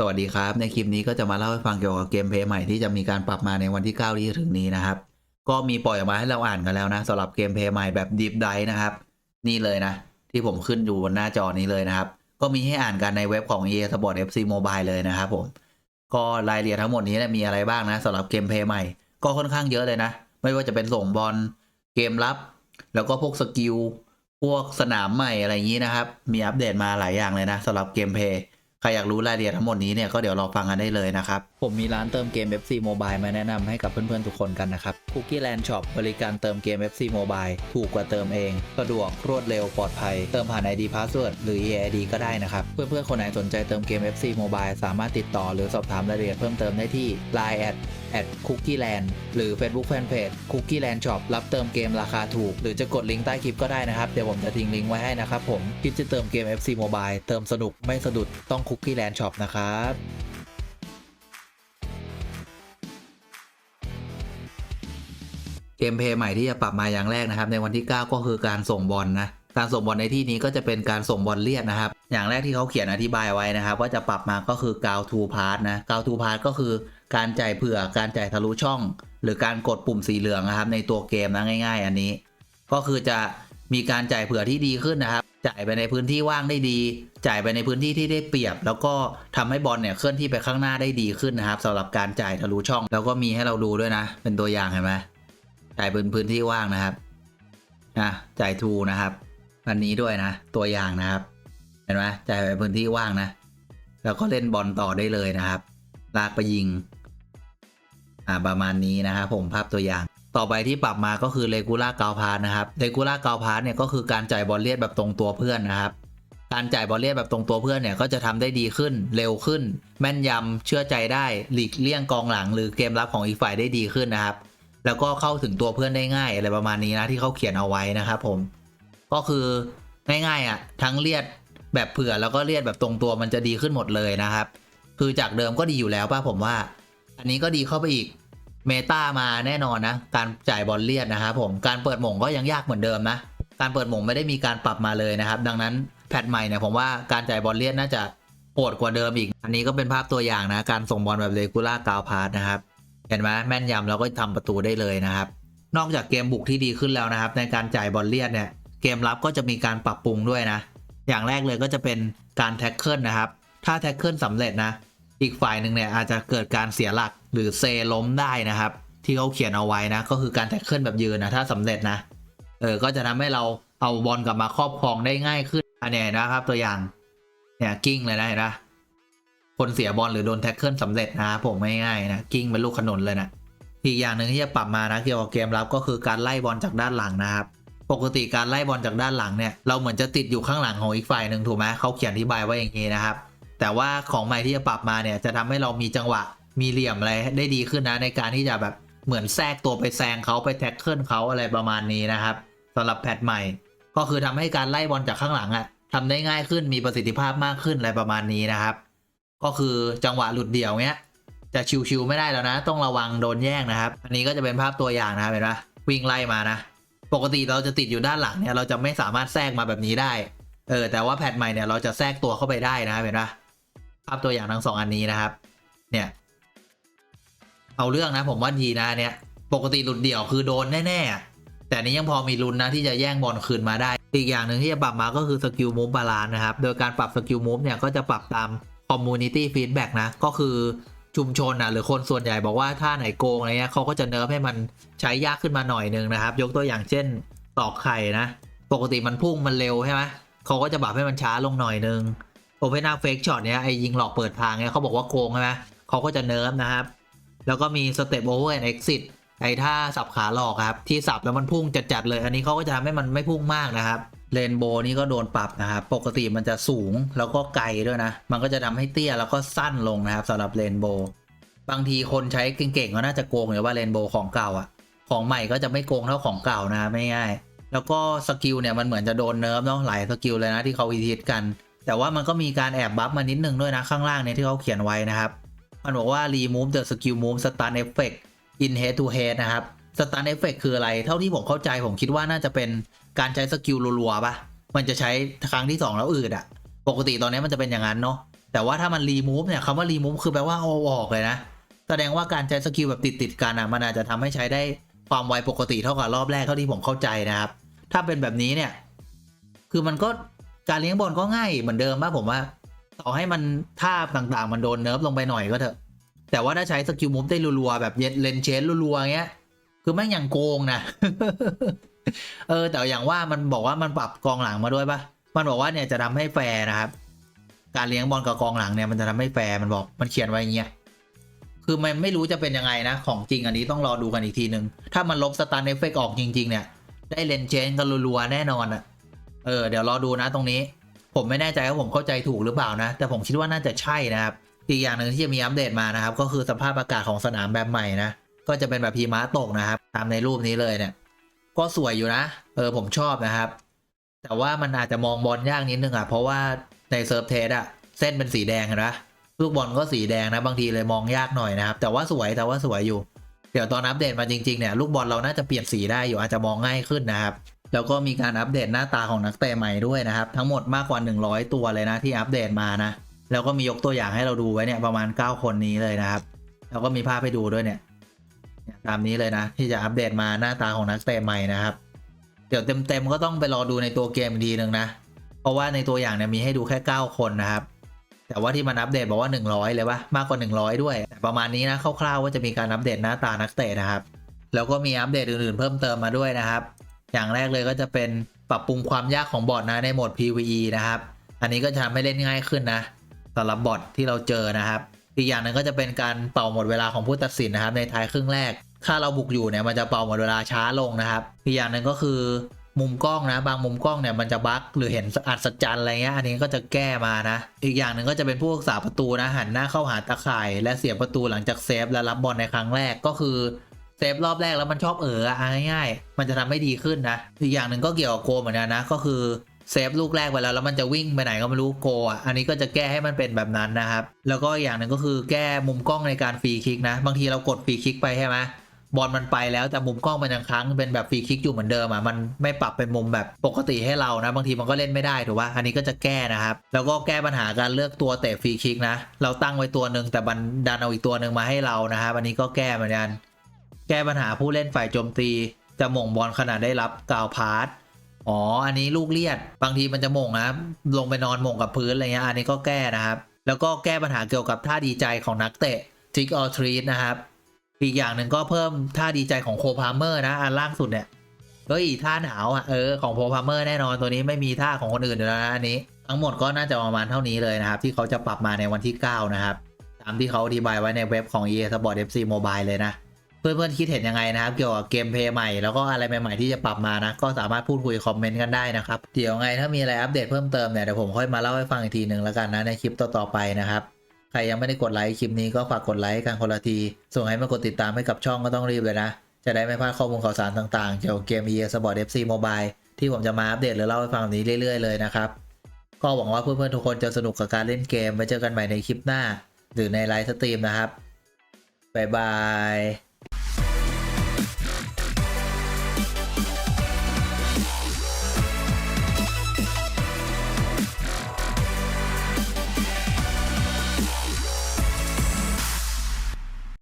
สวัสดีครับ ในคลิปนี้ก็จะมาเล่าให้ฟังเกี่ยวกับเกมเพย์ใหม่ที่จะมีการปรับมาในวันที่ 9 ที่ถึงนี้นะครับ ก็มีปล่อยออกมาให้เราอ่านกันแล้วนะสำหรับเกมเพย์ใหม่แบบดิฟไดนะครับ นี่เลยนะ ที่ผมขึ้นอยู่บนหน้าจอนี้เลยนะครับ ก็มีให้อ่านกันในเว็บของ EA Sport FC Mobile เลยนะครับผม ก็รายละเอียดทั้งหมดนี้นยมีอะไรบ้างนะสำหรับเกมเพย์ใหม่ ก็ค่อนข้างเยอะเลยนะ ไม่ว่าจะเป็นส่งบอลเกมรับ แล้วก็พวกสกิลพวกสนามใหม่อะไรอย่างนี้นะครับ มีอัปเดตมาหลายอย่างเลยนะสำหรับเกมเพย์ ครอยากรู้รายละเอียดทั้งหมดนี้เนี่ยก็เดี๋ยวรอฟังกันได้เลยนะครับ ผมมีร้านเติมเกม FC Mobile มาแนะนำให้กับเพื่อนๆทุกคนกันนะครับ Cookie Land Shop บริการเติมเกม FC Mobile ถูกกว่าเติมเอง สะดวกรวดเร็วปลอดภัย เติมผ่าน ID Password หรือ EID ก็ได้นะครับ เพื่อนๆคนไหนสนใจเติมเกม FC Mobile สามารถติดต่อหรือสอบถามรายละเอียดเพิ่มเติมได้ที่ Line at Cookie Land หรือ Facebook Fanpage Cookie Land Shop รับเติมเกมราคาถูก หรือจะกดลิงก์ใต้คลิปก็ได้นะครับ เดี๋ยวผมจะทิ้งลิงก์ไว้ให้นะครับผมคิดจะเติมเกม FC Mobile เติมสนุกไม่สะดุดต้อง Cookie Land Shop นะครับเกมเพย์ใหม่ที่จะปรับมาอย่างแรกนะครับ ในวันที่ 9 ก็คือการส่งบอลนะ การส่งบอลในที่นี้ก็จะเป็นการส่งบอลเลียดนะครับ อย่างแรกที่เขาเขียนอธิบายไว้นะครับว่าจะปรับมาก็คือ g o to pass นะ g o to pass ก็คือการจ่ายเผื่อการจ่ายทะลุช่อง หรือการกดปุ่มสีเหลืองนะครับ ในตัวเกมนะง่าย ๆ อันนี้ ก็คือจะมีการจ่ายเผื่อที่ดีขึ้นนะครับ จ่ายไปในพื้นที่ว่างได้ดี จ่ายไปในพื้นที่ที่ได้เปรียบ แล้วก็ทำให้บอลเนี่ยเคลื่อนที่ไปข้างหน้าได้ดีขึ้นนะครับสำหรับการจ่ายทะลุช่อง แล้วก็มีให้เราดูด้วยนะ เป็นตัวอย่างเห็นไหมจ่ายเป็นพื้นที่ว่างนะครับนะจ่ายทูนะครับ อันนี้ด้วยนะ ตัวอย่างนะครับ เห็นไหมจ่ายไปพื้นที่ว่างนะ แล้วก็เล่นบอลต่อได้เลยนะครับ ลากไปยิง อ่าประมาณนี้นะครับผมภาพตัวอย่าง ต่อไปที่ปรับมาก็คือเลกูล่าเกาพาร์นะครับเลกูล่าเกาพาร์เนี่ยก็คือการจ่ายบอลเลียดแบบตรงตัวเพื่อนนะครับการจ่ายบอลเลียดแบบตรงตัวเพื่อนเนี่ย ก็จะทำได้ดีขึ้นเร็วขึ้น แม่นยำเชื่อใจได้หลีกเลี่ยงกองหลัง หรือเกมรับของอีกฝ่ายได้ดีขึ้นนะครับ แล้วก็เข้าถึงตัวเพื่อนได้ง่ายอะไรประมาณนี้นะที่เขาเขียนเอาไว้นะครับผม ก็คือง่ายๆอะทั้งเลียดแบบเผื่อแล้วก็เลียดแบบตรงตัวมันจะดีขึ้นหมดเลยนะครับ คือจากเดิมก็ดีอยู่แล้วป่ะผมว่า อันนี้ก็ดีเข้าไปอีกเมตามาแน่นอนนะ การจ่ายบอลเลียดนะครับผมการเปิดหม่งก็ยังยากเหมือนเดิมนะ การเปิดหม่งไม่ได้มีการปรับมาเลยนะครับ ดังนั้นแพทใหม่เนี่ยผมว่าการจ่ายบอลเลียดน่าจะโหดกว่าเดิมอีก อันนี้ก็เป็นภาพตัวอย่างนะ การส่งบอลแบบเลกูล่ากาวพาร์นะครับ เห็นไหมแม่นยำแล้วก็ทำประตูได้เลยนะครับ นอกจากเกมบุกที่ดีขึ้นแล้วนะครับ ในการจ่ายบอลเลียดเนี่ย เกมรับก็จะมีการปรับปรุงด้วยนะ อย่างแรกเลยก็จะเป็นการแท็กเกิลนะครับ ถ้าแท็กเกิลสำเร็จนะ อีกฝ่ายหนึ่งเนี่ยอาจจะเกิดการเสียหลักหรือเซล้มได้นะครับ ที่เขาเขียนเอาไว้นะ ก็คือการแท็กเกิลแบบยืนนะถ้าสำเร็จนะเออก็จะทำให้เราเอาบอลกลับมาครอบครองได้ง่ายขึ้นอันนี้นะครับ ตัวอย่างเนี่ยกิ้งเลยนะเห็นปะคนเสียบอลหรือโดนแท็กเกิลสำเร็จนะครับผมง่ายๆนะกิ้งเป็นลูกขนุนเลยนะอีกอย่างหนึ่งที่จะปรับมานะเกี่ยวกับเกมรับก็คือการไล่บอลจากด้านหลังนะครับ ปกติการไล่บอลจากด้านหลังเนี่ยเราเหมือนจะติดอยู่ข้างหลังของอีกฝ่ายหนึ่งถูกไหมเขาเขียนอธิบายไว้อย่างนี้นะครับ แต่ว่าของใหม่ที่จะปรับมาเนี่ยจะทำให้เรามีจังหวะมีเหลี่ยมอะไรได้ดีขึ้นนะในการที่จะแบบเหมือนแทรกตัวไปแซงเขาไปแท็กเกิลเขาอะไรประมาณนี้นะครับสำหรับแพทใหม่ ก็คือทำให้การไล่บอลจากข้างหลังอะทำได้ง่ายขึ้นมีประสิทธิภาพมากขึ้นอะไรประมาณนี้นะครับ ก็คือจังหวะหลุดเดี่ยวเนี้ยจะชิวๆไม่ได้แล้วนะ ต้องระวังโดนแย่งนะครับ อันนี้ก็จะเป็นภาพตัวอย่างนะครับเห็นปะวิ่งไล่มานะ ปกติเราจะติดอยู่ด้านหลังเนี่ยเราจะไม่สามารถแทรกมาแบบนี้ได้ เออ แต่ว่าแพทใหม่เนี่ยเราจะแทรกตัวเข้าไปได้นะครับเห็นปะภาพตัวอย่างทั้งสองอันนี้นะครับ เนี่ย เอาเรื่องนะผมว่าดีนะเนี่ย ปกติหลุดเดี่ยวคือโดนแน่ๆ แต่นนี้ยังพอมีลุ้นนะที่จะแย่งบอลคืนมาได้ อีกอย่างหนึ่งที่จะปรับมาก็คือสกิลมูฟบาลานนะครับ โดยการปรับสกิลมูฟเนี่ยก็จะปรับตามคอมมูนิตี้ฟีดแบ็กนะ ก็คือ ชุมชนนะหรือคนส่วนใหญ่บอกว่าถ้าไหนโกงอะไรเงี้ยเขาก็จะเนิร์ฟให้มันใช้ยากขึ้นมาหน่อยนึงนะครับ ยกตัวอย่างเช่นตอกไข่นะ ปกติมันพุ่งมันเร็วใช่ไหมเขาก็จะปรับให้มันช้าลงหน่อยนึงโอเพนอาเฟกช็อตเนี้ยไอ้ยิงหลอกเปิดทางเนี้ยเขาบอกว่าโกงใช่ไหมเขาก็จะเนิร์ฟนะครับ แล้วก็มีสเต็ปโอเวอร์แอนด์เอ็กซิสไอ้ท่าสับขาหลอกครับที่สับแล้วมันพุ่งจัดๆเลย อันนี้เขาก็จะทำให้มันไม่พุ่งมากนะครับ เรนโบนี่ก็โดนปรับนะครับ ปกติมันจะสูงแล้วก็ไกลด้วยนะ มันก็จะทำให้เตี้ยแล้วก็สั้นลงนะครับสำหรับเรนโบ บางทีคนใช้เก่งๆก็น่าจะโกงอยู่ว่าเรนโบของเก่าอะของใหม่ก็จะไม่โกงเท่าของเก่านะครับไม่ง่าย แล้วก็สกิลเนี่ยมันเหมือนจะโดนเนิร์ฟเนาะหลายสกิลเลยนะที่เขาวิทิตกัน แต่ว่ามันก็มีการแอบบัฟมานิดนึงด้วยนะข้างล่างเนี่ยที่เขาเขียนไว้นะครับ มันบอกว่า remove the skill move stun effect in head to head นะครับ stun effect คืออะไร เท่าที่ผมเข้าใจผมคิดว่าน่าจะเป็น การใช้สกิลรัวๆปะมันจะใช้ครั้งที่ 2 แล้วอืดอะปกติตอนนี้มันจะเป็นอย่างนั้นเนาะแต่ว่าถ้ามันรีมูฟเนี่ยคำว่ารีมูฟคือแปลว่าเอาออกเลยนะ แสดงว่าการใช้สกิลแบบติดๆกันอะมันอาจจะทำให้ใช้ได้ความไวปกติเท่ากับรอบแรกเท่าที่ผมเข้าใจนะครับ ถ้าเป็นแบบนี้เนี่ย คือมันก็การเลี้ยงบอลก็ง่ายเหมือนเดิมป่ะผมว่า ต่อให้มันท่าต่างๆ มันโดนเนิร์ฟลงไปหน่อยก็เถอะ แต่ว่าถ้าใช้สกิลมูฟได้รัวๆแบบเย็นเลนเชนรัวๆเงี้ย คือแม่งยังโกงนะ เออ แต่อย่างว่ามันบอกว่ามันปรับกองหลังมาด้วยปะมันบอกว่าเนี่ยจะทำให้แฟร์นะครับ การเลี้ยงบอลกับกองหลังเนี่ยมันจะทำให้แฟร์มันบอกมันเขียนไว้อย่างเงี้ยคือมันไม่รู้จะเป็นยังไงนะ ของจริงอันนี้ต้องรอดูกันอีกทีหนึ่งถ้ามันลบสตาร์เอฟเฟกออกจริง ๆ เนี่ย ได้เลนเชนกันรัวๆแน่นอนอะเออเดี๋ยวรอดูนะตรงนี้ ผมไม่แน่ใจว่าผมเข้าใจถูกหรือเปล่านะ แต่ผมคิดว่าน่าจะใช่นะครับอีกอย่างหนึ่งที่จะมีอัปเดตมานะครับ ก็คือสภาพอากาศของสนามแบบใหม่นะก็จะเป็นแบบพีม้าตกนะครับ ตามในรูปนี้เลยเนี่ย ก็สวยอยู่นะ เออผมชอบนะครับ แต่ว่ามันอาจจะมองบอลยากนิดนึงอะ เพราะว่าในเซิร์ฟเทสอะ เส้นเป็นสีแดงนะลูกบอลก็สีแดงนะบางทีเลยมองยากหน่อยนะครับ แต่ว่าสวยแต่ว่าสวยอยู่ เดี๋ยวตอนอัปเดตมาจริงๆเนี่ยลูกบอลเราน่าจะเปลี่ยนสีได้อยู่อาจจะมองง่ายขึ้นนะครับ แล้วก็มีการอัปเดตหน้าตาของนักเตะใหม่ด้วยนะครับ ทั้งหมดมากกว่า 100 ตัวเลยนะที่อัปเดตมานะ แล้วก็มียกตัวอย่างให้เราดูไว้เนี่ยประมาณ 9 คนนี้เลยนะครับ แล้วก็มีภาพให้ดูด้วยเนี่ย ตามนี้เลยนะ ที่จะอัปเดตมาหน้าตาของนักเตะใหม่นะครับ เดี๋ยวเต็มๆก็ต้องไปรอดูในตัวเกมอีกทีนึงนะ เพราะว่าในตัวอย่างเนี่ยมีให้ดูแค่ 9 คนนะครับ แต่ว่าที่มันอัปเดตบอกว่า 100 เลยปะมากกว่า 100 ด้วยแต่ประมาณนี้นะคร่าวๆว่าจะมีการอัปเดตหน้าตานักเตะนะครับ แล้วก็มีอัปเดตอื่นๆเพิ่มเติมมาด้วยนะครับ อย่างแรกเลยก็จะเป็นปรับปรุงความยากของบอทนะในโหมด PVE นะครับ อันนี้ก็จะทำให้เล่นง่ายขึ้นนะสำหรับบอทที่เราเจอนะครับ อีกอย่างหนึ่งก็จะเป็นการเป่าหมดเวลาของผู้ตัดสินนะครับในท้ายครึ่งแรก ถ้าเราบุกอยู่เนี่ยมันจะเป่าหมดเวลาช้าลงนะครับ อีกอย่างหนึ่งก็คือมุมกล้องนะบางมุมกล้องเนี่ยมันจะบั๊กหรือเห็นอัศจรรย์อะไรเงี้ยอันนี้ก็จะแก้มานะ อีกอย่างหนึ่งก็จะเป็นผู้รักษาประตูนะหันหน้าเข้าหาตะข่าย และเสียประตูหลังจากเซฟและรับบอลในครั้งแรกก็คือเซฟรอบแรกแล้วมันชอบเอออะง่ายๆมันจะทำให้ดีขึ้นนะอีกอย่างหนึ่งก็เกี่ยวกับโกเหมือนกันนะก็คือ เซฟลูกแรกไปแล้วแล้วมันจะวิ่งไปไหนก็ไม่รู้โกอะอันนี้ก็จะแก้ให้มันเป็นแบบนั้นนะครับ แล้วก็อย่างหนึ่งก็คือแก้มุมกล้องในการฟรีคิกนะ บางทีเรากดฟรีคิกไปใช่ไหมบอลมันไปแล้วแต่มุมกล้องมันยังค้างเป็นแบบฟรีคิกอยู่เหมือนเดิมอะมันไม่ปรับเป็นมุมแบบปกติให้เรานะ บางทีมันก็เล่นไม่ได้ถูกป่ะอันนี้ก็จะแก้นะครับ แล้วก็แก้ปัญหาการเลือกตัวเตะฟรีคิกนะ เราตั้งไว้ตัวหนึ่งแต่บันดันเอาอีกตัวหนึ่งมาให้เรานะครับอันนี้ก็แก้เหมือนกัน แก้ปัญหาผู้เล่นฝ่ายโจมตีจะหม่งบอลขณะได้รับกาวพาส อ๋อ อันนี้ลูกเลียด บางทีมันจะมงนะลงไปนอนมงกับพื้นอะไรเงี้ย อันนี้ก็แก้นะครับ แล้วก็แก้ปัญหาเกี่ยวกับท่าดีใจของนักเตะ trick or treat นะครับ อีกอย่างหนึ่งก็เพิ่มท่าดีใจของโคพาเมอร์นะ อันล่างสุดเนี่ยเฮ้ยท่าหนาวอะ เออ ของโคพาเมอร์แน่นอนตัวนี้ไม่มีท่าของคนอื่นอยู่แล้วนะอันนี้ ทั้งหมดก็น่าจะประมาณเท่านี้เลยนะครับ ที่เขาจะปรับมาในวันที่ 9 นะครับ ตามที่เขาอธิบายไว้ในเว็บของ EA Sport FC Mobile เลยนะ เพื่อนๆคิดเห็นยังไงนะครับ เกี่ยวกับเกมเพย์ใหม่แล้วก็อะไรใหม่ๆที่จะปรับมานะ ก็สามารถพูดคุยคอมเมนต์กันได้นะครับ เดี๋ยวไงถ้ามีอะไรอัปเดตเพิ่มเติมเนี่ยเดี๋ยวผมค่อยมาเล่าให้ฟังอีกทีหนึ่งแล้วกันนะในคลิปต่อๆไปนะครับใครยังไม่ได้กดไลค์คลิปนี้ก็ฝากกดไลค์กันคนละที ส่งให้มากดติดตามให้กับช่องก็ต้องรีบเลยนะ จะได้ไม่พลาดข้อมูลข่าวสารต่างๆ เกี่ยวกับเกม EA Sport FC Mobile ที่ผมจะมาอัปเดตหรือเล่าให้ฟังแบบนี้เรื่อยๆเลยนะครับ ก็หวังว่าเพื่อนๆทุกคนจะสนุกกับการเล่นเกม ไว้เจอกันใหม่ในคลิปหน้า หรือในไลฟ์สตรีมนะครับ บ๊ายบาย